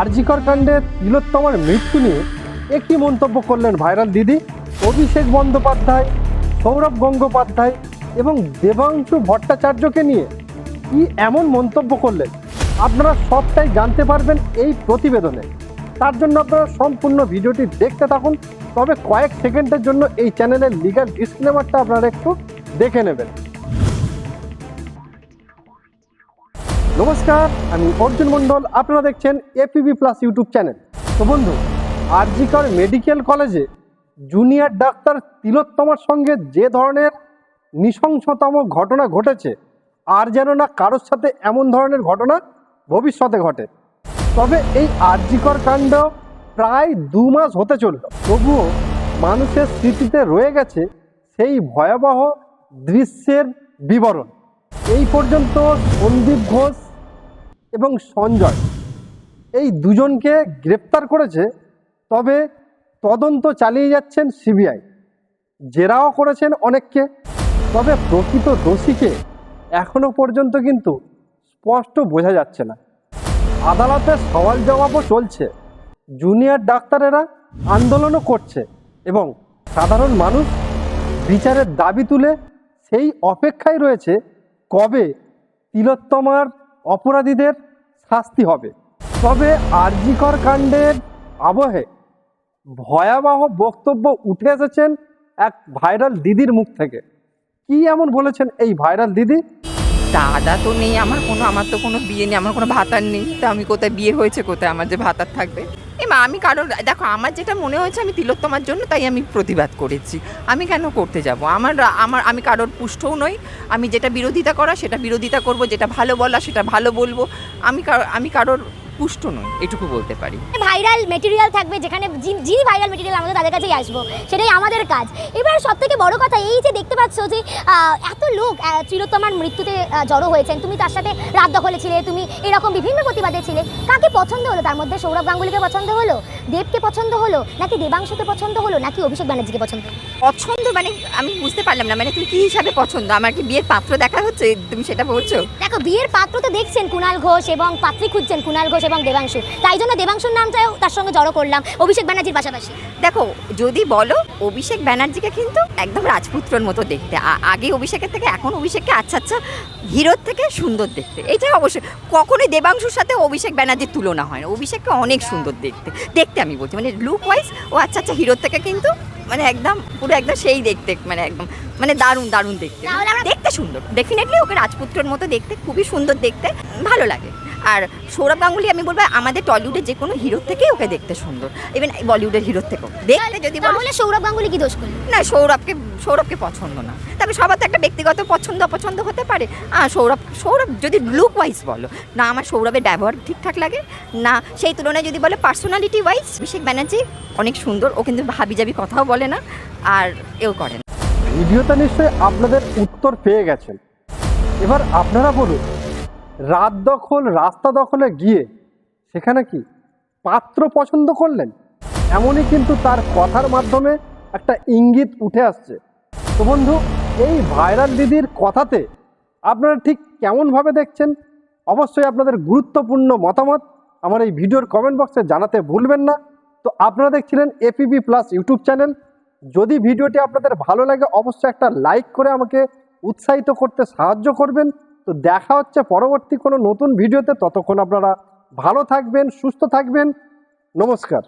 আরজিকর কাণ্ডে তিলোত্তমার মৃত্যু নিয়ে একটি মন্তব্য করলেন ভাইরাল দিদি। অভিষেক বন্দ্যোপাধ্যায়, সৌরভ গঙ্গোপাধ্যায় এবং দেবাংশু ভট্টাচার্যকে নিয়ে কি এমন মন্তব্য করলেন? আপনারা সবটাই জানতে পারবেন এই প্রতিবেদনে। তার জন্য আপনারা সম্পূর্ণ ভিডিওটি দেখতে থাকুন। তবে কয়েক সেকেন্ডের জন্য এই চ্যানেলের লিগাল ডিসক্লেমারটা আপনারা একটু দেখে নেবেন। নমস্কার, আমি অর্জুন মণ্ডল, আপনারা দেখছেন এপিবি প্লাস ইউটিউব চ্যানেল তো বন্ধু, আরজিকর মেডিকেল কলেজে জুনিয়র ডাক্তার তিলোত্তমার সঙ্গে যে ধরনের নৃশংসতম ঘটনা ঘটেছে, আর যেন না কারোর সাথে এমন ধরনের ঘটনা ভবিষ্যতে ঘটে। তবে এই আরজিকর কাণ্ড প্রায় দু মাস হতে চলল। তবুও মানুষের স্মৃতিতে রয়ে গেছে সেই ভয়াবহ দৃশ্যের বিবরণ। এই পর্যন্ত সন্দীপ ঘোষ এবং সঞ্জয়। এই দুজনকে গ্রেপ্তার করেছে, তবে তদন্ত চালিয়ে যাচ্ছেন সিবিআই। জেরাও করেছেন অনেককে, তবে প্রকৃত দোষীকে এখনও পর্যন্ত কিন্তু স্পষ্ট বোঝা যাচ্ছে না। আদালতে সওয়াল জবাবও চলছে। জুনিয়র ডাক্তারেরা আন্দোলনও করছে এবং সাধারণ মানুষ বিচারের দাবি তুলে সেই অপেক্ষায় রয়েছে কবে তিলোত্তমার অপরাধীদের শাস্তি হবে। তবে আরজিকর কাণ্ডের আবহে ভয়াবহ বক্তব্য উঠে এসেছেন এক ভাইরাল দিদির মুখ থেকে। কি এমন বলেছেন এই ভাইরাল দিদি? দাদা তো নেই, আমার কোনো, আমার তো কোনো বিয়ে নেই, আমার কোনো ভাতার নেই। তা আমি কোথায়, বিয়ে হয়েছে কোথায়? আমার যে ভাতার থাকবে। এ মা, আমি কারোর, দেখো, আমার যেটা মনে হয়েছে আমি তিলোত্তমার জন্য, তাই আমি প্রতিবাদ করেছি। আমি কেন করতে যাব? আমার আমার, আমি কারোর পুষ্টও নই। আমি যেটা বিরোধিতা করা, সেটা বিরোধিতা করব, যেটা ভালো বলা, সেটা ভালো বলব। আমি আমি কারোর পুষ্ট নই এটুকু বলতে পারি। ভাইরাল মেটেরিয়াল থাকবে যেখানে যিনি ভাইরাল মেটেরিয়াল আমাদের তাদের কাছেই আসব সেটাই আমাদের কাজ। এবার সব থেকে বড় কথা এই যে দেখতে পাচ্ছ যে এত লোক তিলোত্তমার মৃত্যুতে জড়ো হয়েছেন। তুমি তার সাথে রাত দখলে ছিলে তুমি এরকম বিভিন্ন প্রতিবাদে ছিলে। কাকে পছন্দ হলো? তার মধ্যে সৌরভ গাঙ্গুলিকে পছন্দ হলো? দেবকে পছন্দ হলো? নাকি দেবাংশুকে পছন্দ হলো? নাকি অভিষেক ব্যানার্জিকে পছন্দ পছন্দ মানে আমি বুঝতে পারলাম না মানে তুমি কি হিসাবে পছন্দ? আমার কি বিয়ের পাত্র দেখা হচ্ছে? তুমি সেটা বলছো? দেখো বিয়ের পাত্র তো দেখছেন কুণাল ঘোষ এবং পাত্রী খুঁজছেন কুণাল ঘোষ। এবং দেবাংশু। তাই জন্য দেবাংশুর নামটাও তার সঙ্গে জড়ো করলাম। অভিষেক ব্যানার্জির পাশাপাশি। দেখো যদি বলো অভিষেক ব্যানার্জিকে কিন্তু একদম রাজপুত্রর মতো দেখতে। আগে অভিষেকের থেকে এখন অভিষেককে আচ্ছা আচ্ছা হিরোর থেকে সুন্দর দেখতে। এটা অবশ্যই। কখনোই দেবাংশুর সাথে অভিষেক ব্যানার্জির তুলনা হয় না। অভিষেককে অনেক সুন্দর দেখতে। দেখতে আমি বলছি। মানে লুক ওয়াইজ ও আচ্ছা আচ্ছা হিরোর থেকে কিন্তু মানে একদম পুরো একদম সেই দেখতে মানে একদম মানে দারুণ দারুণ দেখতে। দেখতে সুন্দর। ডেফিনেটলি ওকে রাজপুত্রর মতো দেখতে খুবই সুন্দর দেখতে ভালো লাগে। আর সৌরভ গাঙ্গুলি আমি বলব আমাদের টলিউডের যে কোনো হিরোর থেকেই ওকে দেখতে সুন্দর। ইভেন বলিউডের হিরোর থেকেও। দেখতে যদি বলে সৌরভ গাঙ্গুলি কি দোষ করল? না সৌরভকে সৌরভকে পছন্দ না। তবে সবার তো একটা ব্যক্তিগত পছন্দ অপছন্দ হতে পারে। আর সৌরভ সৌরভ যদি লুক ওয়াইজ বলো না আমার সৌরভের ব্যবহার ঠিকঠাক লাগে না সেই তুলনায় যদি বলে পার্সোনালিটি ওয়াইজ অভিষেক ব্যানার্জি অনেক সুন্দর ও কিন্তু ভাবি জাবি কথাও বলে না আর এও করে না। ভিডিওতে নিশ্চয়ই আপনাদের উত্তর পেয়ে গেছেন। এবার আপনারা বলুন রাত দখল, রাস্তা দখলে গিয়ে সেখানে কি পাত্র পছন্দ করলেন? এমনই কিন্তু তার কথার মাধ্যমে একটা ইঙ্গিত উঠে আসছে। তো বন্ধু, এই ভাইরাল দিদির কথাতে আপনারা ঠিক কেমনভাবে দেখছেন? অবশ্যই আপনাদের গুরুত্বপূর্ণ মতামত আমার এই ভিডিওর কমেন্ট বক্সে জানাতে ভুলবেন না। তো আপনারা দেখছিলেন এপিবি প্লাস ইউটিউব চ্যানেল যদি ভিডিওটি আপনাদের ভালো লাগে, অবশ্যই একটা লাইক করে আমাকে উৎসাহিত করতে সাহায্য করবেন। তো দেখা হচ্ছে পরবর্তী কোনো নতুন ভিডিওতে। ততক্ষণ আপনারা ভালো থাকবেন সুস্থ থাকবেন। নমস্কার।